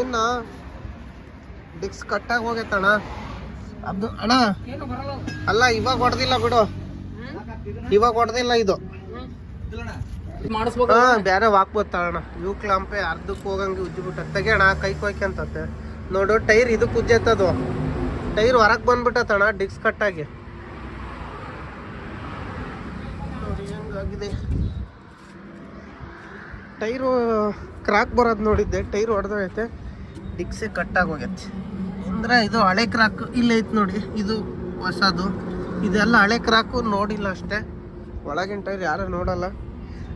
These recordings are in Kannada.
ನಿನ್ನ ಡಿಕ್ಸ್ ಕಟ್ಟಾಗಿ ಹೋಗೈತಣ್ಣ ಅದು ಅಣ್ಣ. ಅಲ್ಲ ಇವಾಗ ಹೊಡೆದಿಲ್ಲ ಬಿಡು. ಇವಾಗ ಹೊಡೆದಿಲ್ಲ ಇದು. ಹಾ ಬೇರೆ ಅಣ್ಣ. ಯೂ ಕ್ಲಾಂಪೆ ಅರ್ಧಕ್ಕೆ ಹೋಗಂಗೆ ಉಜ್ಜಿಬಿಟ್ಟ. ತೆಗೆಯಣ ಕೈ ಕೊಯ್ಕಂತತೆ ನೋಡು ಟೈರ್ ಇದಕ್ಕೆ ಉಜ್ಜೈತದು ಟೈರ್ ಹೊರಗೆ ಬಂದ್ಬಿಟ್ಟತಣ ಡಿಕ್ಸ್ ಕಟ್ಟಾಗಿ ಹೆಂಗಾಗಿದೆ. ಟೈರು ಕ್ರಾಕ್ ಬರೋದು ನೋಡಿದ್ದೆ. ಟೈರ್ ಹೊಡೆದೈತೆ ಡಿಕ್ಸೇ ಕಟ್ಟಾಗಿ ಹೋಗೈತೆ ಅಂದ್ರೆ ಇದು ಹಳೆ ಕ್ರಾಕ್ ಇಲ್ಲೇ ಐತೆ ನೋಡಿ ಇದು ಹೊಸದು. ಇದೆಲ್ಲ ಹಳೆ ಕ್ರಾಕು ನೋಡಿಲ್ಲ ಅಷ್ಟೇ. ಒಳಗಿನ ಟೈರ್ ಯಾರು ನೋಡಲ್ಲ.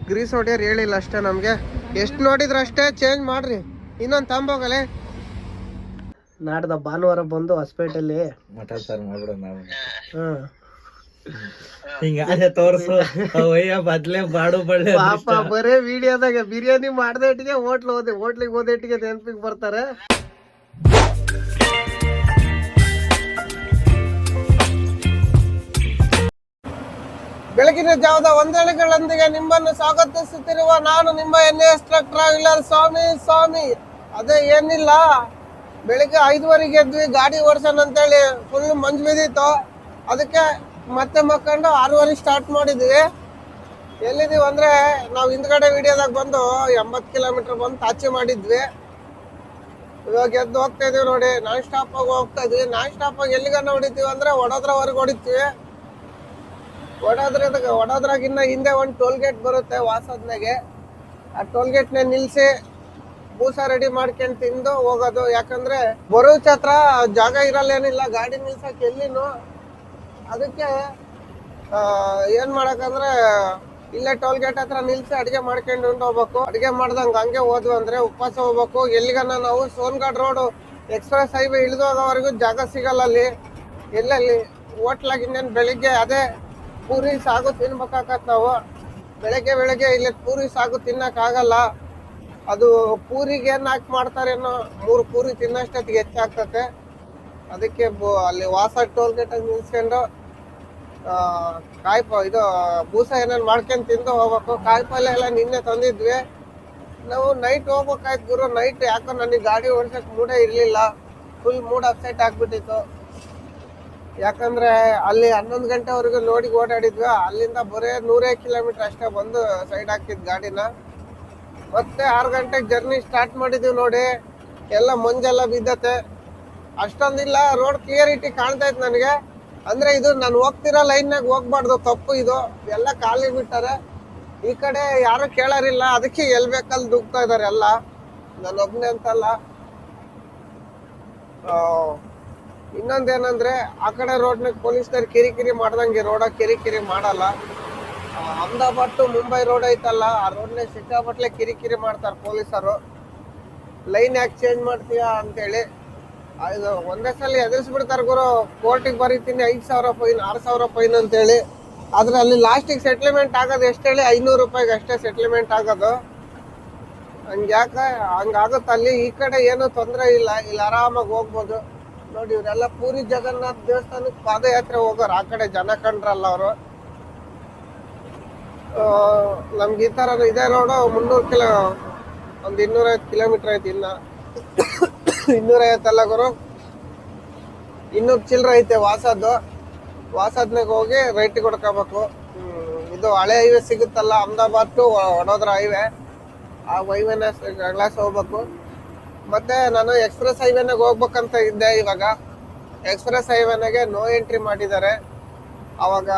ಗ್ರೀಸ್ ಹೊಡಿಯೋರು ಹೇಳಿಲ್ಲ ಅಷ್ಟೇ ನಮಗೆ. ಎಷ್ಟು ನೋಡಿದ್ರು ಅಷ್ಟೇ ಚೇಂಜ್ ಮಾಡ್ರಿ. ಇನ್ನೊಂದು ತಂಬೋಗಲೆ ನಾಡ್ದ ಭಾನುವಾರ ಬಂದು ಹೊಸಪೇಟೆಯಲ್ಲಿ ಮಾತಾಡ್ತಾರ ಸರ್ ನಾವು ಹಾಂ. ಹಿಂಗಾದ್ರೆ ತೋರ್ಸು. ಅವಯ್ಯ ಬದ್ಲೆ ಬಾಡು ಬಳ್ಳೆ ಪಾಪ ಬರೇ ವಿಡಿಯೋದಾಗ ಬಿರಿಯಾನಿ ಮಾಡ್ದೇಟಿಗೆ ಹೋಟ್ಲ್ ಹೋದೆ ಹೋಟ್ಲಿಗೆ ಇಟ್ಟಿಗೆ ನೆನಪಿಗೆ ಬರ್ತಾರೆ. ಬೆಳಗಿನ ಜಾವದ ವಂದನೆಗಳೊಂದಿಗೆ ನಿಮ್ಮನ್ನು ಸ್ವಾಗತಿಸುತ್ತಿರುವ ನಾನು ನಿಮ್ಮ N S traveller Swamy Swamy. ಅದೇ ಏನಿಲ್ಲ. ಬೆಳಿಗ್ಗೆ ಐದುವರೆಗೆ ಎದ್ವಿ ಗಾಡಿ ಓಡಿಸೋಣ ಅಂತೇಳಿ ಫುಲ್ ಮಂಜು ಬಿದ್ದಿತ್ತು. ಅದಕ್ಕೆ ಮತ್ತೆ ಮಕ್ಕೊಂಡು ಆರೂವರೆ ಸ್ಟಾರ್ಟ್ ಮಾಡಿದ್ವಿ. ಎಲ್ಲಿದ್ದೀವಿ ಅಂದ್ರೆ ನಾವು ಹಿಂದ್ಗಡೆ ವಿಡಿಯೋದಾಗ ಬಂದು ಎಂಬತ್ತು ಕಿಲೋಮೀಟರ್ ಬಂದು ತಾಚೆ ಮಾಡಿದ್ವಿ. ಇವಾಗ ಎದ್ದು ಹೋಗ್ತಾ ಇದೀವಿ ನೋಡಿ ನಾನ್ ಸ್ಟಾಪ್ ಆಗಿ ಹೋಗ್ತಾ ಇದ್ವಿ. ನಾನ್ ಸ್ಟಾಪ್ ಆಗಿ ಎಲ್ಲಿಗನ್ನ ಹೊಡಿತೀವಿ ಅಂದ್ರೆ ವಡೋದ್ರವರೆಗೆ ಹೊಡಿತೀವಿ. ವಡೋದ್ರದಾಗ ವಡೋದ್ರಾಗಿನ್ನ ಹಿಂದೆ ಒಂದು ಟೋಲ್ ಗೇಟ್ ಬರುತ್ತೆ ವಾಸದ್ನಾಗೆ. ಆ ಟೋಲ್ ಗೇಟ್ನ ನಿಲ್ಸಿ ಬೂಸ ರೆಡಿ ಮಾಡ್ಕೊಂಡು ತಿಂದು ಹೋಗೋದು. ಯಾಕಂದ್ರೆ ಬರೋ ಹತ್ರ ಜಾಗ ಇರಲ್ಲೇನಿಲ್ಲ. ಗಾಡಿ ನಿಲ್ಸಕ್ಕೆ ಎಲ್ಲಿನು ಅದಕ್ಕೆ ಏನ್ ಮಾಡಕಂದ್ರೆ, ಇಲ್ಲೇ ಟೋಲ್ ಗೇಟ್ ಹತ್ರ ನಿಲ್ಸಿ ಅಡಿಗೆ ಮಾಡ್ಕೊಂಡು ಹೋಗ್ಬೇಕು ಅಡಿಗೆ ಮಾಡ್ದಂಗ ಹಂಗೆ ಹೋದ್ವಿ ಅಂದ್ರೆ ಉಪವಾಸ ಹೋಗ್ಬೇಕು. ಎಲ್ಲಿಗನ ನಾವು ಸೋನ್ಗಾಡ್ ರೋಡ್ ಎಕ್ಸ್ಪ್ರೆಸ್ ಹೈವೇ ಇಳಿದೋಗೋವರೆಗೂ ಜಾಗ ಸಿಗಲ್ಲ ಅಲ್ಲಿ. ಎಲ್ಲಲ್ಲಿ? ಹೋಟ್ಲಾಗ ಇನ್ನೇನು ಬೆಳಿಗ್ಗೆ ಅದೇ ಪೂರಿ, ಸಾಗು ತಿನ್ಬೇಕಾಗತ್ ನಾವು. ಬೆಳಗ್ಗೆ ಬೆಳಗ್ಗೆ ಇಲ್ಲಿ ಪೂರಿ, ಸಾಗು ತಿನ್ನಕ್ ಆಗಲ್ಲ. ಅದು ಪೂರಿಗೆ ಏನು ಹಾಕಿ ಮಾಡ್ತಾರೇನೋ ಮೂರು ಪೂರಿ ತಿನ್ನಷ್ಟೊತ್ತಿಗೆ ಹೆಚ್ಚಾಗ್ತತೆ. ಅದಕ್ಕೆ ಅಲ್ಲಿ ವಾಸ ಟೋಲ್ ಗೇಟ್ ನಿಲ್ಸ್ಕೊಂಡು ಕಾಯಿ ಇದು, ಬೂಸ ಏನೇನು ಮಾಡ್ಕೊಂಡು ತಿಂದು ಹೋಗ್ಬೇಕು. ಕಾಯಿ ಎಲ್ಲ ನಿನ್ನೆ ತಂದಿದ್ವಿ. ನಾವು ನೈಟ್ ಹೋಗ್ಬೇಕಾಯ್ತು ಗುರು. ನೈಟ್ ಯಾಕೋ ನನಗೆ ಗಾಡಿ ಓಡಿಸೋಕೆ ಮೂಡೇ ಇರಲಿಲ್ಲ. ಫುಲ್ ಮೂಡ್ ಅಪ್ಸೆಟ್ ಆಗ್ಬಿಟ್ಟಿತ್ತು. ಯಾಕಂದ್ರೆ ಅಲ್ಲಿ ಹನ್ನೊಂದು ಗಂಟೆವರೆಗೂ ನೋಡಿ ಓಡಾಡಿದ್ವಿ. ಅಲ್ಲಿಂದ ಬರೇ ನೂರೇ ಕಿಲೋಮೀಟರ್ ಅಷ್ಟೇ ಬಂದು ಸೈಡ್ ಹಾಕಿದ್ ಗಾಡಿನ. ಮತ್ತೆ ಆರು ಗಂಟೆಗೆ ಜರ್ನಿ ಸ್ಟಾರ್ಟ್ ಮಾಡಿದ್ವಿ ನೋಡಿ. ಎಲ್ಲ ಮಂಜೆಲ್ಲ ಬಿದ್ದತೆ. ಅಷ್ಟೊಂದಿಲ್ಲ ರೋಡ್ ಕ್ಲಿಯರಿಟಿ ಕಾಣ್ತಾ ಇತ್ತು ನನಗೆ. ಅಂದ್ರೆ ಇದು ನಾನು ಹೋಗ್ತಿರೋ ಲೈನ್ನಾಗ ಹೋಗ್ಬಾರ್ದು, ತಪ್ಪು ಇದು. ಎಲ್ಲ ಖಾಲಿ ಬಿಟ್ಟಾರೆ. ಈ ಕಡೆ ಯಾರು ಕೇಳೋರಿಲ್ಲ. ಅದಕ್ಕೆ ಎಲ್ ಬೇಕಲ್ಲಿ ದುಗ್ತಾ ಇದಾರೆ ಎಲ್ಲ. ನಾನು ಒಬ್ನೇ ಅಂತಲ್ಲ. ಇನ್ನೊಂದೇನಂದ್ರೆ, ಆ ಕಡೆ ರೋಡ್ನಾಗ ಪೊಲೀಸ್ನವ್ರು ಕಿರಿಕಿರಿ ಮಾಡ್ದಂಗೆ ರೋಡ ಕಿರಿಕಿರಿ ಮಾಡಲ್ಲ. ಅಹಮದಾಬಾದ್ ಟು ಮುಂಬೈ ರೋಡ್ ಐತಲ್ಲ, ಆ ರೋಡ್ನಾಗ ಸಿಕ್ಕಾಪಟ್ಲೆ ಕಿರಿಕಿರಿ ಮಾಡ್ತಾರೆ ಪೊಲೀಸರು. ಲೈನ್ ಯಾಕೆ ಚೇಂಜ್ ಮಾಡ್ತೀಯಾ ಅಂತೇಳಿ. ಇದು ಒಂದೇ ಸಲ ಎದುರಿಸ್ಬಿಡ್ತಾರ ಗುರು. ಕೋರ್ಟಿಗೆ ಬರೀತೀನಿ, ಐದು ಸಾವಿರ ಫೈನ್, ಆರು ಸಾವಿರ ಫೈನ್ ಅಂತೇಳಿ. ಆದ್ರೆ ಅಲ್ಲಿ ಲಾಸ್ಟಿಗೆ ಸೆಟ್ಲ್ಮೆಂಟ್ ಆಗೋದು ಎಷ್ಟು ಹೇಳಿ? ಐನೂರು ರೂಪಾಯಿಗೆ ಅಷ್ಟೇ ಸೆಟ್ಲ್ಮೆಂಟ್ ಆಗೋದು. ಹಂಗ್ಯಾಕೆ ಹಂಗಾಗುತ್ತೆ ಅಲ್ಲಿ ಈ ಕಡೆ ಏನೂ ತೊಂದರೆ ಇಲ್ಲ. ಇಲ್ಲಿ ಆರಾಮಾಗಿ ಹೋಗ್ಬೋದು. ನೋಡಿ, ಇವರೆಲ್ಲ ಪೂರಿ ಜಗನ್ನಾಥ್ ದೇವಸ್ಥಾನಕ್ಕೆ ಪಾದಯಾತ್ರೆ ಹೋಗೋರು. ಆ ಕಡೆ ಜನ ಕಂಡ್ರಲ್ಲ ಅವರು. ನಮ್ಗೆ ಈ ಥರ ಇದೆ ರೋಡು ಮುನ್ನೂರು ಕಿಲೋ, ಒಂದು ಇನ್ನೂರೈವತ್ತು ಕಿಲೋಮೀಟರ್ ಐತಿ ಇನ್ನ. ಇನ್ನೂರೈವತ್ತಲ್ಲ ಗುರು. ಇನ್ನೂ ಚಿಲ್ಲರೆ ಐತೆ ವಾಸದ್ದು. ವಾಸದ್ನಾಗ ಹೋಗಿ ರೈಟ್ ಕೊಡ್ಕೋಬೇಕು ಇದು ಹಳೆ ಹೈವೇ ಸಿಗುತ್ತಲ್ಲ ಅಹಮದಾಬಾದ್ ಟು ವಡೋದರ ಹೈವೇ ಆ ಹೈವೇನ ಗ್ಲಾಸ್ ಹೋಗ್ಬೇಕು. ಮತ್ತೆ ನಾನು ಎಕ್ಸ್ಪ್ರೆಸ್ ಹೈವೇನಾಗ ಹೋಗ್ಬೇಕಂತ ಇದ್ದೆ ಇವಾಗ. ಎಕ್ಸ್ಪ್ರೆಸ್ ಹೈವೆನಾಗೆ ನೋ ಎಂಟ್ರಿ ಮಾಡಿದ್ದಾರೆ. ಅವಾಗ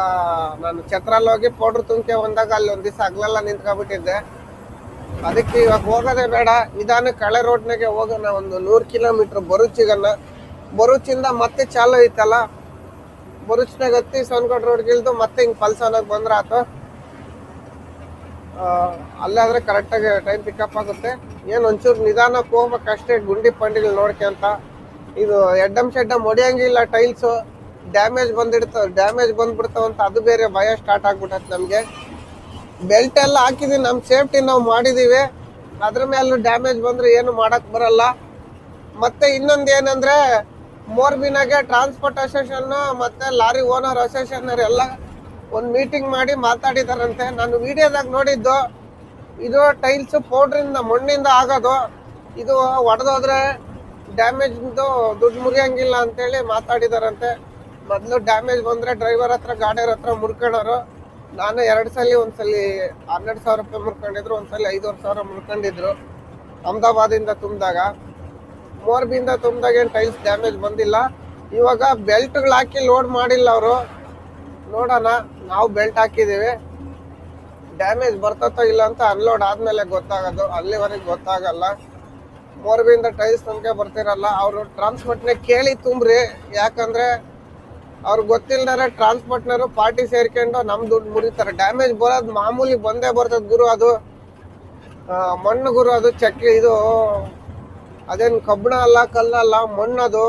ನಾನು ಛತ್ರಲ್ಲಿ ಹೋಗಿ ಪೌಡ್ರ್ ತುಂಬಿಕೆ ಬಂದಾಗ ಅಲ್ಲಿ ಒಂದು ದಿವಸ ಹಗ್ಲೆಲ್ಲ ನಿಂತ್ಕೊಬಿಟ್ಟಿದ್ದೆ ಅದಕ್ಕೆ ಇವಾಗ ಹೋಗೋದೇ ಬೇಡ. ನಿಧಾನ ಕಳೆ ರೋಡ್ನಾಗೆ ಹೋಗೋಣ. ಒಂದು ನೂರು ಕಿಲೋಮೀಟರ್ ಬರುಚಿಗನ್ನ. ಬರುಚಿಂದ ಮತ್ತೆ ಚಾಲು ಐತಲ್ಲ? ಬರುಚ್ನಾಗ ಹತ್ತಿ ಸೋನ್ಕೋಟ್ ರೋಡ್ಗೆ ಇಳಿದು ಮತ್ತೆ ಹಿಂಗೆ ಪಲ್ಸನಾಗ ಬಂದ್ರೆ ಆತು? ಅಲ್ಲಾದ್ರೆ ಕರೆಕ್ಟಾಗಿ ಟೈಮ್ ಪಿಕಪ್ ಆಗುತ್ತೆ. ಏನು ಒಂಚೂರು ನಿಧಾನಕ್ಕೆ ಹೋಗ್ಬೇಕಷ್ಟೇ ಗುಂಡಿ ಪಂಡಿಗಳು ಅಂತ. ಇದು ಎಡ್ಡಮ್ ಶೆಡ್ಡಮ್ ಹೊಡಿಯಂಗಿಲ್ಲ ಟೈಲ್ಸು. ಡ್ಯಾಮೇಜ್ ಬಂದಿಡ್ತಾವ ಡ್ಯಾಮೇಜ್ ಬಂದ್ಬಿಡ್ತಾವಂತ ಅದು ಬೇರೆ ಭಯ ಸ್ಟಾರ್ಟ್ ಆಗ್ಬಿಟ್ಟೈತೆ ನಮಗೆ. ಬೆಲ್ಟ್ ಎಲ್ಲ ಹಾಕಿದೀವಿ ನಮ್ಮ ಸೇಫ್ಟಿ ನಾವು ಮಾಡಿದ್ದೀವಿ ಅದ್ರ ಮೇಲೆ ಡ್ಯಾಮೇಜ್ ಬಂದ್ರೆ ಏನು ಮಾಡಕ್ ಬರಲ್ಲ. ಮತ್ತೆ ಇನ್ನೊಂದು ಏನಂದ್ರೆ, ಮೋರ್ಬಿನಾಗೆ ಟ್ರಾನ್ಸ್ಪೋರ್ಟ್ ಅಸೋಸಿಯೇಷನ್ ಮತ್ತೆ ಲಾರಿ ಓನರ್ ಅಸೋಸಿಯೇಷನ್ ಎಲ್ಲ ಒಂದು ಮೀಟಿಂಗ್ ಮಾಡಿ ಮಾತಾಡಿದಾರಂತೆ. ನಾನು ವಿಡಿಯೋದಾಗ ನೋಡಿದ್ದು, ಇದು ಟೈಲ್ಸ್ ಪೌಡ್ರಿಂದ ಮಣ್ಣಿಂದ ಆಗೋದು. ಇದು ಒಡೆದೋದ್ರೆ ಡ್ಯಾಮೇಜ್ ದುಡ್ಡು ಮುರಿಯಂಗಿಲ್ಲ ಅಂತೇಳಿ ಮಾತಾಡಿದಾರಂತೆ. ಮೊದಲು ಡ್ಯಾಮೇಜ್ ಬಂದ್ರೆ ಡ್ರೈವರ್ ಹತ್ರ, ಗಾಡಿಯವ್ರ ಹತ್ರ ಮುರ್ಕೊಳ್ಳೋರು ನಾನು ಎರಡು ಸಲ ಒಂದ್ಸಲಿ ಹನ್ನೆರಡು ಸಾವಿರ ರೂಪಾಯಿ ಮುರ್ಕೊಂಡಿದ್ರು, ಒಂದ್ಸಲಿ ಐದುವರೆ ಸಾವಿರ ಮುರ್ಕೊಂಡಿದ್ರು. ಅಹಮದಾಬಾದಿಂದ ತುಂಬಿದಾಗ. ಮೋರ್ಬಿಯಿಂದ ತುಂಬಿದಾಗ ಏನು ಟೈಲ್ಸ್ ಡ್ಯಾಮೇಜ್ ಬಂದಿಲ್ಲ. ಇವಾಗ ಬೆಲ್ಟ್ಗಳು ಹಾಕಿ ಲೋಡ್ ಮಾಡಿಲ್ಲ ಅವರು. ನೋಡೋಣ, ನಾವು ಬೆಲ್ಟ್ ಹಾಕಿದ್ದೀವಿ. ಡ್ಯಾಮೇಜ್ ಬರ್ತತೋ ಇಲ್ಲ ಅಂತ ಅನ್ಲೋಡ್ ಆದ್ಮೇಲೆ ಗೊತ್ತಾಗೋದು. ಅಲ್ಲಿವರೆಗೆ ಗೊತ್ತಾಗಲ್ಲ. ಮೋರ್ಬಿಯಿಂದ ಟೈಲ್ಸ್ ನಮಗೆ ಬರ್ತಿರಲ್ಲ. ಅವರು ಟ್ರಾನ್ಸ್ಪೋರ್ಟ್ನೇ ಕೇಳಿ ತುಂಬ್ರಿ. ಯಾಕಂದ್ರೆ ಅವ್ರಿಗೆ ಗೊತ್ತಿಲ್ದಾರೆ ಟ್ರಾನ್ಸ್ಪೋರ್ಟ್ನರು ಪಾರ್ಟಿ ಸೇರ್ಕೊಂಡು ನಮ್ ದುಡ್ಡು ಮುರಿತಾರೆ. ಡ್ಯಾಮೇಜ್ ಬರೋದು ಮಾಮೂಲಿ ಬಂದೇ ಬರ್ತದೆ ಗುರು ಅದು. ಮಣ್ಣು ಗುರು ಅದು ಚಕ್ಕೆ ಇದು. ಅದೇನು ಕಬ್ಬಣ ಅಲ್ಲ ಕಲ್ಲಲ್ಲ ಮಣ್ಣದು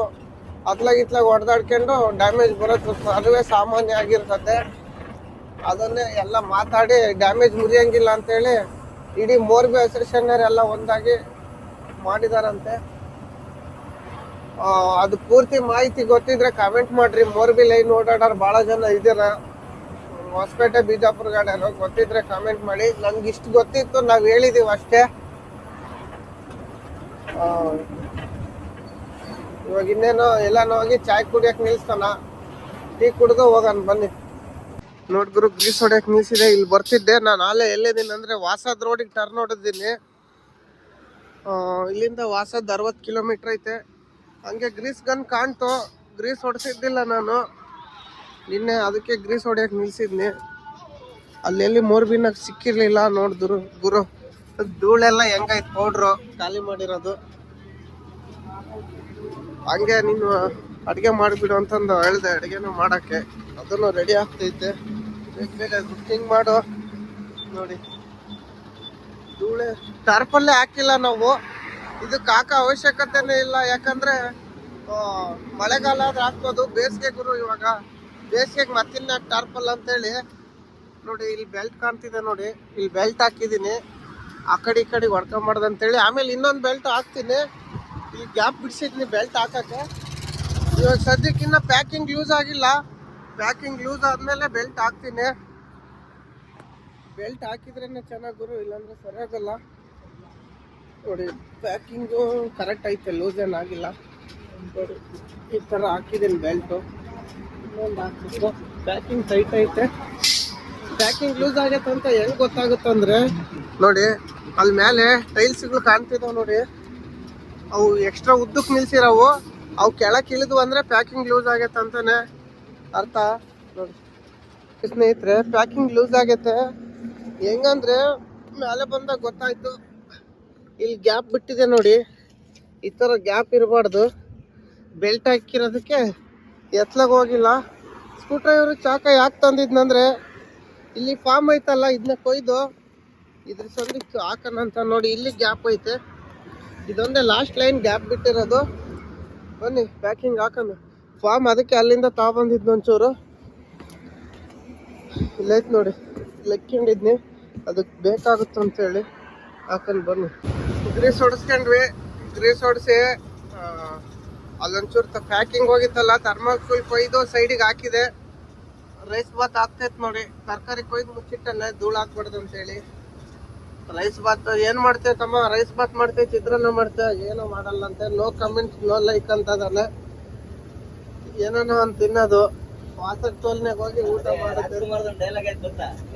ಅತ್ಲಾಗ ಇತ್ಲಾಗ ಹೊಡೆದಾಡ್ಕೊಂಡು ಡ್ಯಾಮೇಜ್ ಬರೋದು ಅದುವೇ ಸಾಮಾನ್ಯ ಆಗಿರ್ತದೆ. ಅದನ್ನೇ ಎಲ್ಲ ಮಾತಾಡಿ ಡ್ಯಾಮೇಜ್ ಮುರಿಯಂಗಿಲ್ಲ ಅಂತೇಳಿ ಇಡೀ ಮೋರ್ಬಿ ಅಸೋಸಿಯೇಷನ್ ಎಲ್ಲ ಒಂದಾಗಿ ಮಾಡಿದಾರಂತೆ. ಅದು ಪೂರ್ತಿ ಮಾಹಿತಿ ಗೊತ್ತಿದ್ರೆ ಕಮೆಂಟ್ ಮಾಡ್ರಿ. ಮೋರ್ಬಿ ಲೈನ್ ಓಡಾಡೋರು ಭಾಳ ಜನ ಇದ್ದೀರ. ಹೊಸಪೇಟೆ ಬಿಜಾಪುರ ಗಾಡಿಯವರು ಗೊತ್ತಿದ್ರೆ ಕಮೆಂಟ್ ಮಾಡಿ. ನಮ್ಗೆ ಇಷ್ಟು ಗೊತ್ತಿತ್ತು ನಾವು ಹೇಳಿದೀವಿ ಅಷ್ಟೇ. ಇವಾಗ ಇನ್ನೇನು ಎಲ್ಲಾನು ಹೋಗಿ ಚಾಯ್ ಕುಡಿಯಕ್ ನಿಲ್ಸ್ತಾನ ಟೀ ಕುಡ್ದು ಹೋಗೋಣ ಬನ್ನಿ. ನೋಡಿದ್ರು ಗುರು ಗ್ರೀಸ್ ಹೊಡ್ಯಕ್ ನಿಲ್ಸಿದೆ. ಇಲ್ಲಿ ಬರ್ತಿದ್ದೆ. ನಾನು ಆಲೆ ಎಲ್ಲಿದ್ದೀನಿ ಅಂದ್ರೆ ವಾಸದ ರೋಡಿಗೆ ಟರ್ನ್ ಹೊಡೆದಿದ್ದೀನಿ. ಆ, ಇಲ್ಲಿಂದ ವಾಸದ ಅರವತ್ತು ಕಿಲೋಮೀಟರ್ ಐತೆ. ಹಂಗೆ ಗ್ರೀಸ್ ಗನ್ ಕಾಣ್ತು. ಗ್ರೀಸ್ ಹೊಡೆಸಿದ್ದಿಲ್ಲ ನಾನು. ನಿನ್ನೆ ಅದಕ್ಕೆ ಗ್ರೀಸ್ ಹೊಡೆಯಕ್ಕೆ ನಿಲ್ಸಿದ್ನಿ. ಅಲ್ಲೆಲ್ಲಿ ಮೋರ್ಬಿನಾಗ ಸಿಕ್ಕಿರ್ಲಿಲ್ಲ ನೋಡಿದ್ರು ಗುರು. ಧೂಳೆಲ್ಲ ಹೆಂಗಾಯ್ತು ಪೌಡ್ರು, ಖಾಲಿ ಮಾಡಿರೋದು. ಹಂಗೆ ನೀನು ಅಡುಗೆ ಮಾಡಿಬಿಡು ಅಂತಂದು ಹೇಳ್ದೆ, ಅಡುಗೆನೂ ಮಾಡಕ್ಕೆ. ಅದನ್ನು ರೆಡಿ ಆಗ್ತೈತೆ. ಬೇಗ ಬೇಗ ಬುಕ್ಕಿಂಗ್ ಮಾಡು. ನೋಡಿ. ಧೂಳೆ, ಟಾರ್ಪಲ್ಲೇ ಹಾಕಿಲ್ಲ ನಾವು. ಇದಕ್ಕೆ ಹಾಕೋ ಅವಶ್ಯಕತೆನೇ ಇಲ್ಲ. ಯಾಕಂದ್ರೆ ಮಳೆಗಾಲ ಆದ್ರೆ ಹಾಕ್ಬೋದು ಬೇಸಿಗೆ ಗುರು ಇವಾಗ. ಬೇಸಿಗೆಗೆ ಮತ್ತಿನ್ನ ಟಾರ್ಪಲ್ ಅಂತೇಳಿ. ನೋಡಿ, ಇಲ್ಲಿ ಬೆಲ್ಟ್ ಕಾಣ್ತಿದೆ ನೋಡಿ. ಇಲ್ಲಿ ಬೆಲ್ಟ್ ಹಾಕಿದ್ದೀನಿ. ಆ ಕಡೆ ಈ ಕಡೆ ಹೊಡ್ಕೊಂಬಾರ್ದು ಅಂತೇಳಿ. ಆಮೇಲೆ ಇನ್ನೊಂದು ಬೆಲ್ಟ್ ಹಾಕ್ತೀನಿ. ಈ ಗ್ಯಾಪ್ ಬಿಡಿಸಿದ್ದೀನಿ ಬೆಲ್ಟ್ ಹಾಕಕ್ಕೆ. ಇವಾಗ ಸದ್ಯಕ್ಕಿನ್ನ ಪ್ಯಾಕಿಂಗ್ ಯೂಸ್ ಆಗಿಲ್ಲ. ಪ್ಯಾಕಿಂಗ್ ಯೂಸ್ ಆದ್ಮೇಲೆ ಬೆಲ್ಟ್ ಹಾಕ್ತೀನಿ. ಬೆಲ್ಟ್ ಹಾಕಿದ್ರೇ ಚೆನ್ನಾಗಿ ಗುರು, ಇಲ್ಲಾಂದ್ರೆ ಸರಿಯಾಗಲ್ಲ. ನೋಡಿ ಪ್ಯಾಕಿಂಗು ಕರೆಕ್ಟ್ ಐತೆ ಲೂಸ್ ಏನು ಆಗಿಲ್ಲ. ನೋಡಿ, ಈ ಥರ ಹಾಕಿದ್ದೀನಿ ಬೆಲ್ಟು ಇನ್ನೊಂದು ಪ್ಯಾಕಿಂಗ್ ಟೈಟ್ ಐತೆ. ಪ್ಯಾಕಿಂಗ್ ಲೂಸ್ ಆಗೈತೆ ಅಂತ ಹೆಂಗ್ ಗೊತ್ತಾಗುತ್ತೆ ಅಂದ್ರೆ, ನೋಡಿ ಅಲ್ಲಿ ಮೇಲೆ ಟೈಲ್ಸ್ಗಳು ಕಾಣ್ತಿದಾವೆ ನೋಡಿ. ಅವು ಎಕ್ಸ್ಟ್ರಾ ಉದ್ದಕ್ಕೆ ನಿಲ್ಸಿರವು. ಅವು ಕೆಳಕ್ಕೆ ಇಳಿದು ಅಂದರೆ ಪ್ಯಾಕಿಂಗ್ ಲೂಸ್ ಆಗೈತೆ ಅಂತಾನೆ ಅರ್ಥ. ನೋಡಿ, ಸ್ನೇಹಿತರೆ ಪ್ಯಾಕಿಂಗ್ ಲೂಸ್ ಆಗೈತೆ ಹೆಂಗಂದ್ರೆ ಮೇಲೆ ಬಂದಾಗ ಗೊತ್ತಾಯ್ತು. ಇಲ್ಲಿ ಗ್ಯಾಪ್ ಬಿಟ್ಟಿದೆ ನೋಡಿ. ಈ ಥರ ಗ್ಯಾಪ್ ಇರಬಾರ್ದು. ಬೆಲ್ಟ್ ಹಾಕಿರೋದಕ್ಕೆ ಎತ್ಲಾಗ ಹೋಗಿಲ್ಲ. ಸ್ಕ್ರೂ ಡ್ರೈವರು ಚಾಕ ಯಾಕೆ ತಂದಿದ್ನಂದ್ರೆ, ಇಲ್ಲಿ ಫಾರ್ಮ್ ಐತಲ್ಲ ಇದನ್ನ ಕೊಯ್ದು ಇದ್ರ ಸಂದಿಕ್ಕೆ ಹಾಕೋಣ ಅಂತ ನೋಡಿ ಇಲ್ಲಿ ಗ್ಯಾಪ್ ಐತೆ. ಇದೊಂದೇ ಲಾಸ್ಟ್ ಲೈನ್ ಗ್ಯಾಪ್ ಬಿಟ್ಟಿರೋದು. ಬನ್ನಿ ಪ್ಯಾಕಿಂಗ್ ಹಾಕೋಣ. ಫಾರ್ಮ್ ಅದಕ್ಕೆ ಅಲ್ಲಿಂದ ತಗೊಂಬಂದಿದ್ನು ಒಂಚೂರು. ಇಲ್ಲೈತೆ ನೋಡಿ, ಲೆಕ್ಕೊಂಡಿದ್ನಿ. ಅದಕ್ಕೆ ಬೇಕಾಗುತ್ತೆ ಅಂತೇಳಿ ಹಾಕೊಂಡು ಬನ್ನಿ. ಗ್ರೀಸ್ ಹೊಡಿಸ್ಕೊಂಡ್ವಿ. ಗ್ರೀಸ್ ಹೊಡಿಸಿ ಅಲ್ಲೊಂಚೂರು ಪ್ಯಾಕಿಂಗ್ ಹೋಗಿತ್ತಲ್ಲ ಥರ್ಮಾಕೋಲ್ ಕೊಯ್ದು ಸೈಡಿಗೆ ಹಾಕಿದೆ. ರೈಸ್ ಬಾತ್ ಆಗ್ತೈತೆ ನೋಡಿ. ತರಕಾರಿ ಕೊಯ್ದು ಮುಚ್ಚಿಟ್ಟಲ್ಲ ಧೂಳು ಹಾಕ್ಬಾರ್ದು ಅಂತೇಳಿ ರೈಸ್ ಬಾತ್ ಏನು ಮಾಡ್ತೇವೆ ತಮ್ಮ? ರೈಸ್ ಬಾತ್ ಮಾಡ್ತೇವೆ ಚಿತ್ರಾನ್ನ ಮಾಡ್ತೇವೆ ಏನೋ ಮಾಡಲ್ಲ ಅಂತ. ನೋ ಕಮೆಂಟ್ ನೋ ಲೈಕ್ ಅಂತ ಅದಲ್ಲ ಏನೋ ಅಂತ ತಿನ್ನೋದು. ವಾಸರ್ ಟೋಲ್ನಾಗ ಹೋಗಿ ಊಟ ಮಾಡೋದು?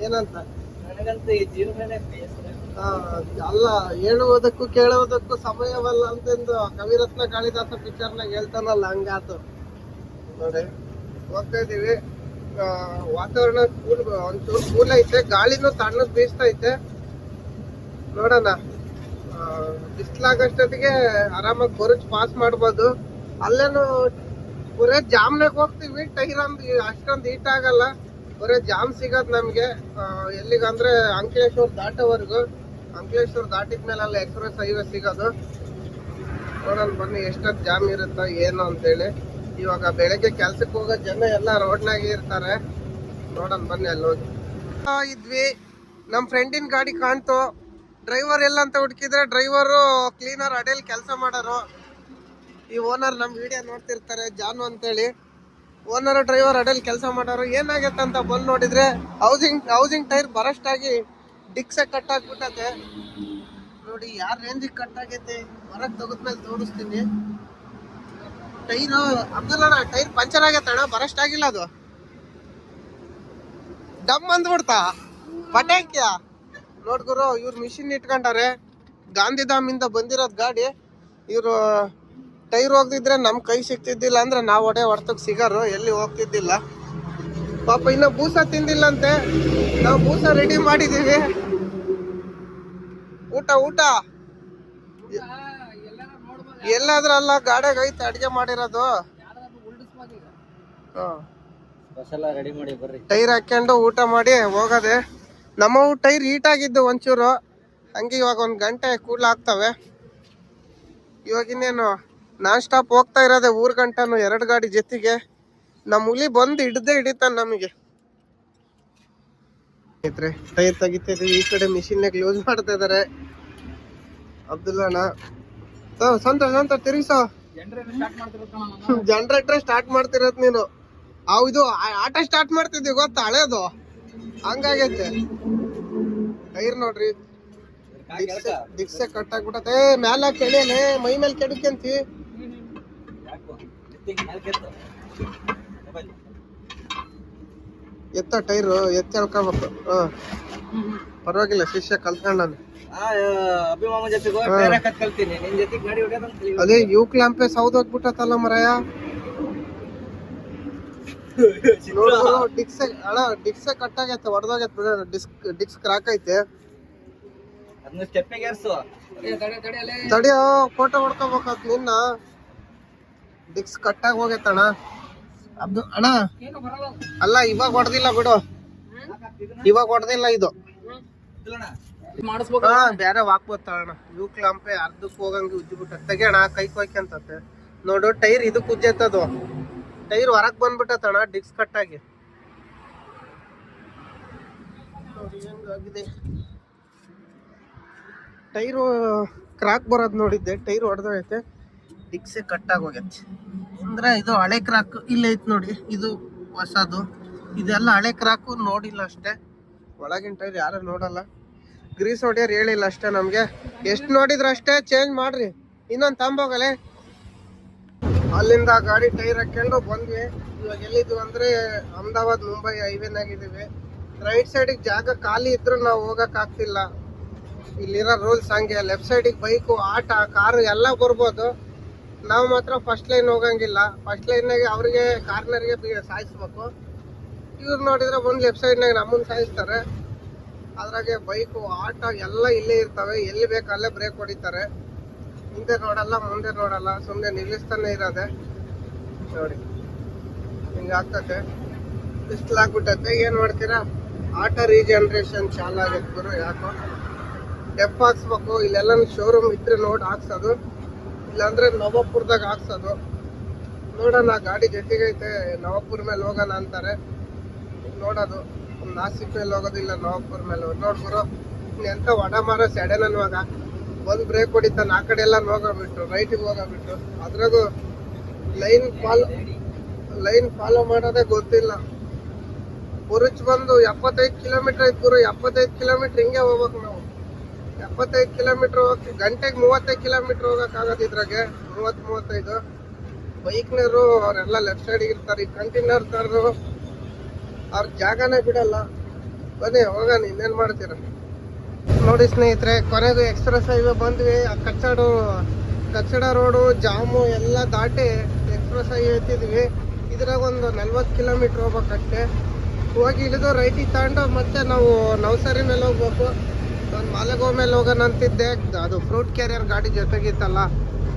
ಏನಂತ? ನನಗಂತೂ ಈ ಜೀವನ ಅಲ್ಲ, ಹೇಳುವುದಕ್ಕೂ ಕೇಳುವುದಕ್ಕೂ ಸಮಯವಲ್ಲ ಅಂತಂದು ಕವಿರತ್ನ ಕಾಳಿದಾಸ ಪಿಕ್ಚರ್ನಾಗ ಹೇಳ್ತಾನಲ್ಲ ಹಂಗಾತು. ನೋಡಿ ಹೋಗ್ತಾ ಇದೀವಿ ವಾತಾವರಣ ಕೂಲ್, ಒಂಚೂರು ಕೂಲ್ ಐತೆ, ಗಾಳಿನೂ ತಣ್ಣಗ್ ಐತೆ. ನೋಡೋಣ. ಬಿಸ್ಲಾಗಷ್ಟೊತ್ತಿಗೆ ಆರಾಮಾಗಿ ಬರುಚ್ ಪಾಸ್ ಮಾಡ್ಬೋದು. ಅಲ್ಲೇನು, ಬರೇ ಜಾಮ್ನಾಗ ಹೋಗ್ತೀವಿ, ಟೈರ್ ಅಂದ್, ಅಷ್ಟೊಂದು ಹೀಟ್ ಆಗಲ್ಲ. ಬರೇ ಜಾಮ್ ಸಿಗೋದು ನಮಗೆ. ಎಲ್ಲಿಗಂದ್ರೆ ಅಂಕಲೇಶ್ವರ ದಾಟೋವರೆಗೂ. ಅಂಕಲೇಶ್ವರ ದಾಟಿದ ಮೇಲೆ ಅಲ್ಲಿ ಎಕ್ಸ್ಪ್ರೆಸ್ ಹೈವೇ ಸಿಗೋದು. ನೋಡೋಣ ಬನ್ನಿ ಎಷ್ಟೊತ್ತು ಜಾಮ್ ಇರುತ್ತಾ ಏನು ಅಂತೇಳಿ. ಇವಾಗ ಬೆಳಗ್ಗೆ ಕೆಲ್ಸಕ್ಕೆ ಹೋಗೋ ಜನ ಎಲ್ಲ ರೋಡ್ನಾಗೆ ಇರ್ತಾರೆ. ನೋಡೋಣ ಬನ್ನಿ ಅಲ್ಲಿ ಹೋಗಿ. ಇದ್ವಿ. ನಮ್ಮ ಫ್ರೆಂಡಿನ ಗಾಡಿ ಕಾಣ್ತು. ಡ್ರೈವರ್ ಎಲ್ಲ ಅಂತ ಹುಡುಕಿದ್ರೆ ಡ್ರೈವರು ಕ್ಲೀನರ್ ಅಡೇಲಿ ಕೆಲಸ ಮಾಡೋರು. ಈ ಓನರ್ ನಮ್ಮ ವಿಡಿಯೋ ನೋಡ್ತಿರ್ತಾರೆ, ಜಾನು ಅಂತೇಳಿ. ಓನರ್, ಡ್ರೈವರ್ ಅಡೇಲಿ ಕೆಲಸ ಮಾಡೋರು. ಏನಾಗೈತೆ ಅಂತ ಬಂದು ನೋಡಿದ್ರೆ ಹೌಸಿಂಗ್ ಹೌಸಿಂಗ್ ಟೈರ್ ಬರಷ್ಟಾಗಿ ಡಿಕ್ಸೆ ಕಟ್ ಆಗ್ಬಿಟ್ಟತೆ ನೋಡಿ, ಯಾರ ರೇಂಜಿಗೆ ಕಟ್ ಆಗೈತೆ ಹೊರಗ್ ತೆಗೆದ್ಮೇಲೆ ತೋರಿಸ್ತೀನಿ. ಟೈರ್ ಅಬ್ದುಲ್ಲಣ್ಣ ಟೈರ್ ಪಂಚರ್ ಆಗೈತೆ ಅಣ್ಣ ಬರಸ್ಟ್ ಆಗಿಲ್ಲ ಅದು. ಡಮ್ ಅಂದ್ಬಿಡ್ತಾ. ಪಟಾಕ್ಯ? ನೋಡ್ ಗುರು, ಇವ್ರು ಮಿಷಿನ್ ಇಟ್ಕೊಂಡಾರೆ. ಗಾಂಧಿಧಾಮ್ ಇಂದ ಬಂದಿರೋದ್ ಗಾಡಿ. ಇವ್ರು ಟೈರ್ ಹೋಗ್ದಿದ್ರೆ ನಮ್ ಕೈ ಸಿಕ್ತಿದ್ದಿಲ್ಲ ಅಂದ್ರೆ ನಾವು ಒಡೆ ಹೊಡ್ತಕ್ ಸಿಗಾರು, ಎಲ್ಲಿ ಹೋಗ್ತಿದ್ದಿಲ್ಲ. ಪಾಪ ಇನ್ನ ಬೂಸ ತಿಂದಿಲ್ಲಂತೆ. ನಾವು ಬೂಸ ರೆಡಿ ಮಾಡಿದೀವಿ. ಊಟ ಊಟ. ಎಲ್ಲಾದ್ರೂ ಅಲ್ಲ ಗಾಡಿಯಾಗ ಐತೆ ಅಡಿಗೆ ಮಾಡಿರೋದು. ಟೈರ್ ಹಾಕೊಂಡು ಊಟ ಮಾಡಿ ಹೋಗೋದೆ. ನಮ್ಮ ಟೈರ್ ಹೀಟ್ ಆಗಿದ್ದು ಒಂಚೂರು. ಹಂಗೆ ಇವಾಗ ಒಂದು ಗಂಟೆ ಕೂಡ್ಲ ಆಗ್ತವೆ. ಇವಾಗ ಇನ್ನೇನು ನಾನ್ ಸ್ಟಾಪ್ ಹೋಗ್ತಾ ಇರೋದೆ ಊರ್ ಗಂಟನು ಎರಡು ಗಾಡಿ ಜೊತೆಗೆ. ನಮ್ಮ ಹುಲಿ ಬಂದು ಹಿಡ್ದೆ ಹಿಡಿತಾನ ನಮಗೆ. ಟೈರ್ ತೆಗಿತಿದೀವಿ ಈ ಕಡೆ ಮಿಷಿನ್ ಯೂಸ್ ಮಾಡ್ತಾ ಇದಾರೆ. ಅಬ್ದುಲ್ಲಣ್ಣ ಸಂತ ಸಂತ ತಿರುಗಿಸೋ ಜನರೇಟರ್ ಸ್ಟಾರ್ಟ್ ಮಾಡ್ತಿರೋದ್ ನೀನು. ಅವ್ ಇದು ಆಟ ಸ್ಟಾರ್ಟ್ ಮಾಡ್ತಿದ್ವಿ ಗೊತ್ತಾ? ಹಳೇದು. ಹಂಗಾಗೈತೆ. ಟೈರ್ ನೋಡ್ರಿ. ದಿಕ್ಸೆ ಕಟ್ ಆಗ್ಬಿಟ್ಟತೆ ಮ್ಯಾಲ ಕೆಳಿಯಲೆ ಮೈ ಮೇಲೆ ಕೆಡಕಂತಿ. ಎತ್ತ ಟೈರು ಎತ್ತಿ ಹೇಳ್ಕೋಬೇಕು ಹ. ಪರವಾಗಿಲ್ಲ ಶಿಷ್ಯ ಕಲ್ತ್ಕೊಂಡ್ ನಾನು. ಆ ಅಭಿಮಾಮ ಜೊತೆಗೆ ಹಾ. ಬೇರೆ ಕತ್ ಕಲ್ತೀನಿ. ನಿನ್ ಜೊತೆಗೆ ಗಾಡಿ ಹೊಡ್ಯೋದಂತ ಕಲಿ ಅದೇ ಯು ಕ್ಲಾಂಪೆ ಸೌದೋಗ್ಬಿಟ್ಟತಲ್ಲ ಮರಯ? ನೋಡು ಡಿಕ್ಸ್ ಅಳ ಡಿಕ್ಸೆ ಕಟ್ ಆಗೈತೆ ಹೊಡೆದೋಗೈತೆ ಬಿಡ ಡಿಸ್ಕ್ ಡಿಕ್ಸ್ ಕ್ರಾಕ್ ಐತೆ. ಅದನ್ನ ಸ್ಟೆಪ್ಪಿಗೆ ಏರ್ಸು. ತಡಿಯೋ ಫೋಟೋ ಹೊಡ್ಕೋಬೇಕಾತ್ ನಿನ್ನ. ಡಿಕ್ಸ್ ಕಟ್ಟಾಗಿ ಹೋಗೈತಣ್ಣ. ಅದು ಅಣ್ಣ ಅಲ್ಲ ಇವಾಗ ಹೊಡೆದಿಲ್ಲ ಬಿಡು. ಇವಾಗ ಹೊಡೆದಿಲ್ಲ ಇದು. ಹಾ ಬೇರೆ ವಾಕ್ಬೋತ ಅಣ್ಣ. ಯೂಕ್ ಕ್ಲಾಂಪೆ ಅರ್ಧಕ್ಕೆ ಹೋಗಂಗೆ ಉಜ್ಜಿಬಿಟ್ಟ ತೆಗೆಯೋಣ ಕೈ ಕೊಯ್ಕಂತತೆ ನೋಡು ಟೈರ್ ಇದಕ್ಕೆ ಉಜ್ಜತ್ತದು. ಟೈರ್ ಹೊರಗೆ ಬಂದ್ಬಿಟ್ಟತಣ ಡಿಕ್ಸ್ ಕಟ್ ಆಗಿ. ಹೆಂಗಾಗಿದೆ ಟೈರು ಕ್ರಾಕ್ ಬರೋದು ನೋಡಿದ್ದೆ. ಟೈರ್ ಹೊಡೆದೈತೆ ಡಿಕ್ಸೆ ಕಟ್ಟಾಗಿ ಹೋಗೈತೆ ಅಂದ್ರೆ ಇದು ಹಳೆ ಕ್ರಾಕ್ ಇಲ್ಲ ಐತೆ ನೋಡಿ, ಇದು ಹೊಸದು. ಇದೆಲ್ಲ ಹಳೆ ಕ್ರಾಕು ನೋಡಿಲ್ಲ ಅಷ್ಟೇ. ಒಳಗಿನ ಟೈರ್ ಯಾರು ನೋಡಲ್ಲ. ಗ್ರೀಸ್ ಹೊಡಿಯೋರು ಹೇಳಿಲ್ಲ ಅಷ್ಟೇ ನಮಗೆ. ಎಷ್ಟು ನೋಡಿದ್ರು ಅಷ್ಟೇ ಚೇಂಜ್ ಮಾಡ್ರಿ. ಇನ್ನೊಂದು ತಂಬೋಗಲೆ ಅಲ್ಲಿಂದ ಗಾಡಿ ಟೈರ್ ಹಾಕೊಂಡು ಬಂದ್ವಿ. ಇವಾಗ ಎಲ್ಲಿದ್ವಿ ಅಂದ್ರೆ ಅಹಮದಾಬಾದ್, ಮುಂಬೈ ಹೈವೇನಾಗಿದ್ದೀವಿ ರೈಟ್ ಸೈಡಿಗೆ ಜಾಗ ಖಾಲಿ ಇದ್ರು ನಾವು ಹೋಗಕ್ ಆಗ್ತಿಲ್ಲ. ಇಲ್ಲಿರೋ ರೂಲ್ಸ್ ಹಂಗೆ. ಲೆಫ್ಟ್ ಸೈಡಿಗೆ ಬೈಕು ಆಟ ಕಾರು ಎಲ್ಲ ಬರ್ಬೋದು. ನಾವು ಮಾತ್ರ ಫಸ್ಟ್ ಲೈನ್ ಹೋಗಂಗಿಲ್ಲ. ಫಸ್ಟ್ ಲೈನ್ನಾಗೆ ಅವ್ರಿಗೆ ಕಾರ್ನರ್ಗೆ ಸಾಯಿಸ್ಬೇಕು. ಇವ್ರು ನೋಡಿದ್ರೆ ಒಂದು ಲೆಫ್ಟ್ ಸೈಡ್ನಾಗ ನಮ್ಮನ್ನು ಸಾಯಿಸ್ತಾರೆ. ಅದ್ರಾಗೆ ಬೈಕು ಆಟೋ ಎಲ್ಲ ಇಲ್ಲೇ ಇರ್ತವೆ. ಎಲ್ಲಿ ಬೇಕು ಅಲ್ಲೇ ಬ್ರೇಕ್ ಹೊಡಿತಾರೆ. ಹಿಂದೆ ನೋಡಲ್ಲ, ಮುಂದೆ ನೋಡಲ್ಲ ಸುಮ್ಮನೆ ನಿಲ್ಲಿಸ್ತಾನೆ ಇರೋದೆ. ನೋಡಿ. ಹಿಂಗೆ ಆಗ್ತದೆ. ಆಗ್ಬಿಟ್ಟತೆ. ಏನು ಮಾಡ್ತೀರಾ? ಆಟೋ ರೀಜನ್ರೇಷನ್ ಚಾಲು ಯಾಕೋ. ಡೆಪ್ ಹಾಕ್ಸ್ಬೇಕು. ಇಲ್ಲೆಲ್ಲ ಶೋರೂಮ್ ಇದ್ರೆ ನೋಡಿ ಹಾಕ್ಸೋದು. ಇಲ್ಲಾಂದ್ರೆ ನವಾಪುರದಾಗ ಹಾಕ್ಸೋದು. ನೋಡೋಣ, ಗಾಡಿ ಜೊತೆಗೈತೆ ನವಾಪುರ ಮೇಲೆ ಹೋಗೋಣ ಅಂತಾರೆ. ನೋಡೋದು. ನಾಸಿಕ್ ಮೇಲೆ ಹೋಗೋದಿಲ್ಲ, ನವಾಪುರ ಮೇಲೆ ಗುರು ನೋಡ್ಬಿರು ಎಂತ ವಡ ಮಾರೋ ಸೆಡೆ ನನ್ವಾಗ ಒಂದು ಬ್ರೇಕ್ ಹೊಡಿತಾನೆ ಆ ಕಡೆ ಎಲ್ಲ ಹೋಗಬಿಟ್ಟು ರೈಟಿಗೆ ಹೋಗೋಗ್ಬಿಟ್ರು ಅದ್ರಾಗೂ ಲೈನ್ ಫಾಲೋ ಲೈನ್ ಫಾಲೋ ಮಾಡೋದೇ ಗೊತ್ತಿಲ್ಲ. ಬುರುಚ್ ಬಂದು ಎಪ್ಪತ್ತೈದು ಕಿಲೋಮೀಟರ್ ಐತ್ ಗುರು, ಎಪ್ಪತ್ತೈದು ಕಿಲೋಮೀಟರ್ ಹಿಂಗೆ ಹೋಗ್ಬೇಕು ನಾವು. ಎಪ್ಪತ್ತೈದು ಕಿಲೋಮೀಟರ್ ಹೋಗಿ ಗಂಟೆಗೆ ಮೂವತ್ತೈದು ಕಿಲೋಮೀಟರ್ ಹೋಗೋಕ್ಕಾಗೋದು ಇದ್ರಾಗೆ ಮೂವತ್ತು, ಮೂವತ್ತೈದು. ಬೈಕ್ನವರು ಅವರೆಲ್ಲ ಲೆಫ್ಟ್ ಸೈಡಿಗೆ ಇರ್ತಾರೆ, ಈ ಕಂಟೈನರ್ ತರರು ಅವ್ರ ಜಾಗನೇ ಬಿಡಲ್ಲ. ಬನ್ನಿ, ಹೋಗೋಣ, ಇನ್ನೇನು ಮಾಡ್ತೀರ? ನೋಡಿ ಸ್ನೇಹಿತರೆ, ಕೊನೆಗೂ ಎಕ್ಸ್ಪ್ರೆಸ್ ಹೈವೇ ಬಂದ್ವಿ. ಆ ಕಚ್ಚಡು, ಕಚ್ಚಡ ರೋಡು, ಜಾಮು ಎಲ್ಲ ದಾಟಿ ಎಕ್ಸ್ಪ್ರೆಸ್ ಹೈವೇ ಎತ್ತಿದ್ವಿ. ಇದ್ರಾಗ ಒಂದು ನಲ್ವತ್ತು ಕಿಲೋಮೀಟ್ರ್ ಹೋಗ್ಬೇಕಷ್ಟೆ. ಹೋಗಿ ಇಳಿದು ರೈಟಿಗೆ ತಗೊಂಡು ಮತ್ತೆ ನಾವು ನವಸರಿನಲ್ಲಿ ಹೋಗ್ಬೇಕು. ಒಂದು ಮಾಲೆಗೋ ಮೇಲೆ ಹೋಗೋಣ ಅಂತಿದ್ದೆ. ಅದು ಫ್ರೂಟ್ ಕ್ಯಾರಿಯರ್ ಗಾಡಿ ಜೊತೆಗಿತ್ತಲ್ಲ.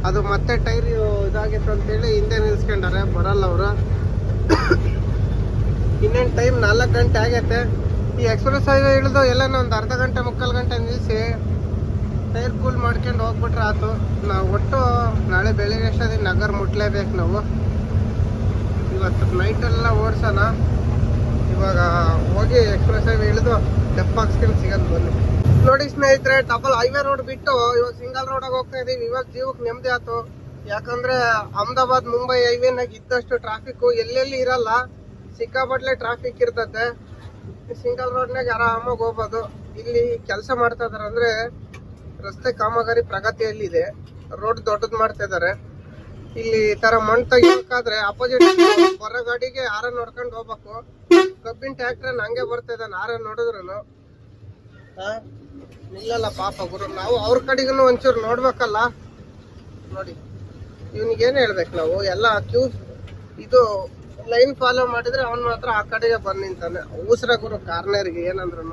ಅದು ಮತ್ತೆ ಟೈರ್ ಇದಾಗಿತ್ತು ಅಂತೇಳಿ ಹಿಂದೆ ನಿಲ್ಸ್ಕೊಂಡಾರೆ, ಬರಲ್ಲ ಅವರು. ಇನ್ನೇನು ಟೈಮ್ ನಾಲ್ಕು ಗಂಟೆ ಆಗೈತೆ. ಈ ಎಕ್ಸ್ಪ್ರೆಸ್ ಹೈವೇ ಇಳಿದು ಎಲ್ಲನೂ ಒಂದು ಅರ್ಧ ಗಂಟೆ, ಮುಕ್ಕಾಲು ಗಂಟೆ ನಿಲ್ಲಿಸಿ ಟೈರ್ ಕೂಲ್ ಮಾಡ್ಕೊಂಡು ಹೋಗ್ಬಿಟ್ರೆ ಆಯ್ತು ನಾವು ಒಟ್ಟು ನಾಳೆ ಬೆಳಿಗ್ಗೆ ಎಷ್ಟೊತ್ತಿಗೆ ನಗರ ಮುಟ್ಲೇಬೇಕು ನಾವು. ಇವತ್ತು ನೈಟೆಲ್ಲ ಓಡಿಸೋಣ. ಇವಾಗ ಹೋಗಿ ಎಕ್ಸ್ಪ್ರೆಸ್ ಹೈವೇ ಇಳಿದು ಡೆಪ್ ಹಾಕ್ಸ್ಕೊಂಡು ಸಿಗೋದು ಬನ್ನಿ. ನೋಡಿ ಸ್ನೇಹಿತರೆ ಡಬಲ್ ಹೈವೇ ರೋಡ್ ಬಿಟ್ಟು ಇವಾಗ ಸಿಂಗಲ್ ರೋಡ್ ಹೋಗ್ತಾ ಇದೀವಿ. ಇವಾಗ ಜೀವಕ್ಕೆ ನೆಮ್ಮದಿ ಆಯ್ತು ಯಾಕಂದ್ರೆ ಅಹಮದಾಬಾದ್, ಮುಂಬೈ ಹೈವೇನಾಗ ಇದ್ದಷ್ಟು ಟ್ರಾಫಿಕ್ ಎಲ್ಲೆಲ್ಲಿ ಇರಲ್ಲ, ಸಿಕ್ಕಾಪಟ್ಲೆ ಟ್ರಾಫಿಕ್ ಇರ್ತತೆ ಸಿಂಗಲ್ ರೋಡ್ನಾಗ ಆರಾಮಾಗಿ ಹೋಗ್ಬೋದು. ಇಲ್ಲಿ ಕೆಲಸ ಮಾಡ್ತಾ ಇದಾರೆ ಅಂದ್ರೆ ರಸ್ತೆ ಕಾಮಗಾರಿ ಪ್ರಗತಿಯಲ್ಲಿದೆ. ರೋಡ್ ದೊಡ್ಡದ್ ಮಾಡ್ತಾ ಇದಾರೆ. ಇಲ್ಲಿ ತರ ಮಣ್ಣು ತೆಗಿಬೇಕಾದ್ರೆ ಅಪೋಸಿಟ್ ಹೊರಗಾಡಿಗೆ ಗಾಡಿಗೆ ಆರ ನೋಡ್ಕೊಂಡು ಹೋಗ್ಬೇಕು. ಕಬ್ಬಿನ ಟ್ಯಾಕ್ಟರ್ ಹಂಗೆ ಬರ್ತಾ ಇದ್ದಾನೆ ಆರ ನೋಡಿದ್ರು ನಿಲ್ಲಲ್ಲ ಪಾಪ ಗುರು, ನಾವು ಅವ್ರ ಕಡೆಗೂ ಒಂಚೂರು ನೋಡ್ಬೇಕಲ್ಲ? ನೋಡಿ, ಇವನಿಗೇನು ಹೇಳ್ಬೇಕು ನಾವು? ಎಲ್ಲ ಕ್ಯೂ, ಇದು ಲೈನ್ ಫಾಲೋ ಮಾಡಿದ್ರೆ ಅವನು ಮಾತ್ರ ಆ ಕಡೆಗೆ ಬಂದ್ ನಿಂತಾನೆ. ಅವಸರ ಗುರು, ಕಾರ್ನರ್ಗೆ ಏನಂದ್ರು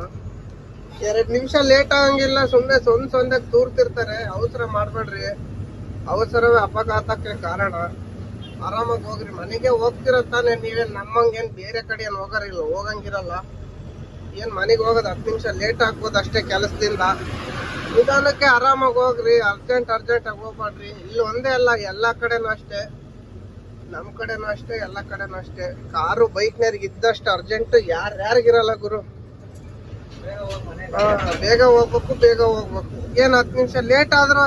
ಎರಡು ನಿಮಿಷ ಲೇಟ್ ಆಗಂಗಿಲ್ಲ ಸುಮ್ಮನೆ ಸೊಂದ್ ಸೊಂದಕ್ ತೂರ್ತಿರ್ತಾರೆ. ಅವಸರ ಮಾಡಬೇಡ್ರಿ. ಅವಸರವೇ ಅಪಘಾತಕ್ಕೆ ಕಾರಣ. ಆರಾಮಾಗಿ ಹೋಗ್ರಿ. ಮನೆಗೆ ಹೋಗ್ತಿರತ್ತಾನೆ ನೀವೇನ್ ನಮ್ಮಂಗೇನ್ ಬೇರೆ ಕಡೆ ಏನು ಹೋಗೋರಿಲ್ಲ, ಹೋಗಂಗಿರಲ್ಲ. ಏನ್ ಮನೆಗೆ ಹೋಗೋದು ಹತ್ತು ನಿಮಿಷ ಲೇಟ್ ಆಗ್ಬೋದು ಅಷ್ಟೇ ಕೆಲಸದಿಂದ. ನಿಧಾನಕ್ಕೆ ಆರಾಮಾಗಿ ಹೋಗ್ರಿ ಅರ್ಜೆಂಟ್ ಅರ್ಜೆಂಟ್ ಆಗಿ ಹೋಗ್ಬೇಡ್ರಿ ಇಲ್ಲಿ ಒಂದೇ ಅಲ್ಲ, ಎಲ್ಲ ಕಡೆನೂ ಅಷ್ಟೇ. ನಮ್ಮ ಕಡೆನೂ ಅಷ್ಟೇ, ಎಲ್ಲ ಕಡೆನೂ ಅಷ್ಟೇ. ಕಾರು ಬೈಕ್ನವ್ರಿಗೆ ಇದ್ದಷ್ಟು ಅರ್ಜೆಂಟ್ ಯಾರ್, ಯಾರಿಗಿರಲ್ಲ ಗುರು. ಬೇಗ ಹೋಗ್ಬೇಕು ಬೇಗ ಹೋಗ್ಬೇಕು. ಏನ್ ಹತ್ತು ನಿಮಿಷ ಲೇಟ್ ಆದ್ರೂ,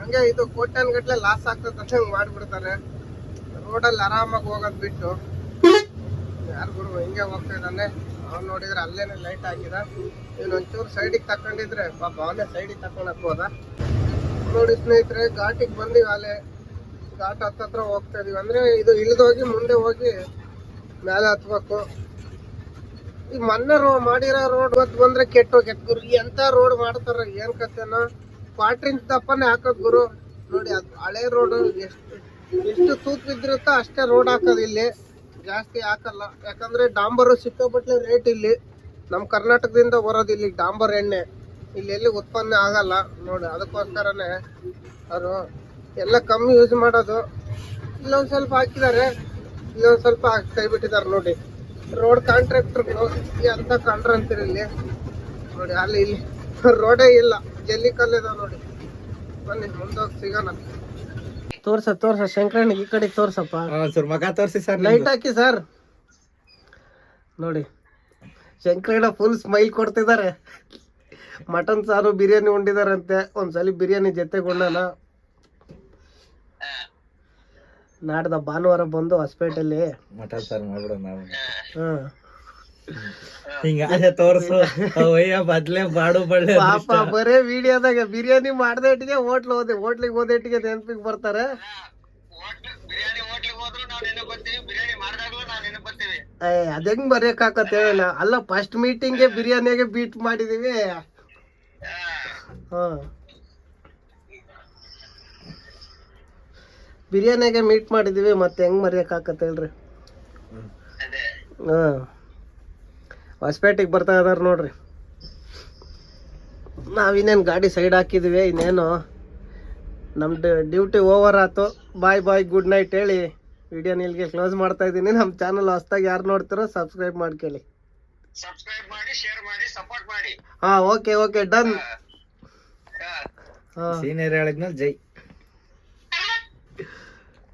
ಹಂಗೆ ಇದು ಕೋಟ್ಯಾನ್ ಗಟ್ಲೆ ಲಾಸ್ ಆಗ್ತದೆ ಅಂತ ಹಂಗ್ ಮಾಡ್ಬಿಡ್ತಾರೆ. ರೋಡಲ್ಲಿ ಆರಾಮಾಗಿ ಹೋಗೋದು ಬಿಟ್ಟು. ಯಾರು ಗುರು, ಹಿಂಗೆ ಹೋಗ್ತಾ ಇದ್ದಾನೆ? ಅವ್ನು ನೋಡಿದ್ರೆ ಅಲ್ಲೇನೆ ಲೈಟ್ ಹಾಕಿದ. ಒಂಚೂರು ಸೈಡಿಗೆ ತಕೊಂಡಿದ್ರೆ ಪಾಪ ಅವನೇ ಸೈಡಿಗೆ ತಕೊಂಡಕ್ ಹೋದ. ನೋಡಿ ಸ್ನೇಹಿತರೆ, ಘಾಟಿಗೆ ಬಂದಿವಿ ಅಲ್ಲೇ. ಘಾಟ್ ಹತ್ತತ್ರ ಹೋಗ್ತಾ ಇದೀವಿ. ಅಂದ್ರೆ ಇದು ಇಳಿದೋಗಿ ಮುಂದೆ ಹೋಗಿ ಮೇಲೆ ಹತ್ಬೇಕು. ಈ ಮೊನ್ನೆ ರೋ, ಮಾಡಿರೋ ರೋಡ್ ಇವತ್ತು ಬಂದ್ರೆ ಕೆಟ್ಟೋಗ್ಯತ್ ಗುರು. ಎಂತ ರೋಡ್ ಮಾಡ್ತಾರ, ಏನ್ ಕತೆನೋ ಕ್ವಾಟ್ರಿನ್ ತಪ್ಪನೆ ಹಾಕೋದ್ ಗುರು. ನೋಡಿ ಅದು ಹಳೆ ರೋಡ್ ಎಷ್ಟು ಎಷ್ಟು ತೂಕ ಬಿದ್ದಿರುತ್ತೋ ಅಷ್ಟೇ ರೋಡ್ ಹಾಕೋದು ಇಲ್ಲಿ. ಜಾಸ್ತಿ ಹಾಕಲ್ಲ. ಯಾಕಂದ್ರೆ ಡಾಂಬರು ಸಿಕ್ಕಾಪಟ್ಲೆ ರೇಟ್ ಇಲ್ಲಿ. ನಮ್ಮ ಕರ್ನಾಟಕದಿಂದ ಬರೋದು ಇಲ್ಲಿ ಡಾಂಬರ್ ಎಣ್ಣೆ. ಇಲ್ಲಿ ಎಲ್ಲಿ ಉತ್ಪನ್ನ ಆಗಲ್ಲ. ನೋಡಿ, ಅದಕ್ಕೋಸ್ಕರನೇ ಅವರು ಎಲ್ಲ ಕಮ್ಮಿ ಯೂಸ್ ಮಾಡೋದು. ಇಲ್ಲೊಂದು ಸ್ವಲ್ಪ ಹಾಕಿದ್ದಾರೆ. ಇಲ್ಲೊಂದು ಸ್ವಲ್ಪ ಕೈಬಿಟ್ಟಿದ್ದಾರೆ ನೋಡಿ. ರೋಡ್ ಕಾಂಟ್ರಾಕ್ಟರ್ ಅಂತ ಕಂಡ್ರ ಅಂತೀರಿ ಇಲ್ಲಿ. ನೋಡಿ, ಅಲ್ಲಿ ಇಲ್ಲಿ ರೋಡೇ ಇಲ್ಲ. ಜಲ್ಲಿ ಕಲ್ಲಿದ ನೋಡಿ. ಬನ್ನಿ, ಮುಂದೋಗಿ ಸಿಗೋಣ. ತೋರ್ಸ ತೋರ್ಸ ಶಂಕರಣ್ಣ ಈ ಕಡೆ ತೋರ್ಸಪ್ಪ. ಸರ್ ಮಗ ತೋರಿಸಿ ಸರ್ ಲೈಟ್ ಹಾಕಿ ಸರ್ ನೋಡಿ ಶಂಕರಣ್ಣ ಫುಲ್ ಸ್ಮೈಲ್ ಕೊಡ್ತಿದ್ದಾರೆ. ಮಟನ್ ಸಾರು ಬಿರಿಯಾನಿ ಉಂಡಿದಾರಂತೆ. ಒಂದ್ಸಲಿ ಬಿರಿಯಾನಿ ಜೊತೆಗೆ ಉಣ್ಣೋಣ ನಾಡ್ದ ಭಾನುವಾರ ಬಂದು ಹೊಸಪೇಟೆಯಲ್ಲಿ ಮಟನ್ ಸಾರು ಮಾಡ್ಬಿಡೋಣ ಹ್ಮ್ ಹಿಂಗಾದ್ರೆ ತೋರ್ಸು. ಅವಯ್ಯ ಬದ್ಲೆ ಬಾಡು ಬಳ್ಳೆ ಪಾಪ ಬರೇ ವಿಡಿಯೋದಾಗ ಬಿರಿಯಾನಿ ಮಾಡ್ದೆ ಇಟ್ಟಿಗೆ ಹೋಟ್ಲ್ ಹೋದೆ ಹೋಟ್ಲಿಗೆ ಇಟ್ಟಿಗೆ ನೆನಪಿಗೆ ಬರ್ತಾರೆ. ಏ ಅದ್ ಹೆಂಗ್ ಬರೆಯಕ್ ಆಕತ್ ಹೇಳ ಅಲ್ಲ ಫಸ್ಟ್ ಮೀಟಿಂಗ್ಗೆ ಬಿರಿಯಾನಿಗೆ ಬೀಟ್ ಮಾಡಿದೀವಿ. ಹಾ. ಬಿರಿಯಾನಿಗೆ ಮೀಟ್ ಮಾಡಿದೀವಿ ಮತ್ತೆ ಹೆಂಗ್ ಮರೆಯಕ್ ಆಕತ್ ಹೇಳ್ರಿ ಹಾ. ಹೊಸಪೇಟೆಗೆ ಬರ್ತಾ ಇದಾರೆ ನೋಡ್ರಿ. ನಾವಿನ್ನೇನು ಗಾಡಿ ಸೈಡ್ ಹಾಕಿದ್ವಿ ಇನ್ನೇನು. ನಮ್ಮ ಡ್ಯೂಟಿ ಓವರ್ ಆಯ್ತು ಬಾಯ್ ಬಾಯ್ ಗುಡ್ ನೈಟ್ ಹೇಳಿ ವಿಡಿಯೋ ನಿಲ್ಗೆ ಕ್ಲೋಸ್ ಮಾಡ್ತಾ ಇದ್ದೀನಿ. ನಮ್ಮ ಚಾನಲ್ ಹೊಸ್ದಾಗಿ ಯಾರು ನೋಡ್ತಿರೋ ಸಬ್ಸ್ಕ್ರೈಬ್ ಮಾಡ್ಕೊಳ್ಳಿ. ಹಾಂ ಓಕೆ ಓಕೆ ಡನ್ ಹಾಂ. ಸೀನಿಯರ್ ಹೇಳಿದ್ಮೇಲೆ ಜೈ.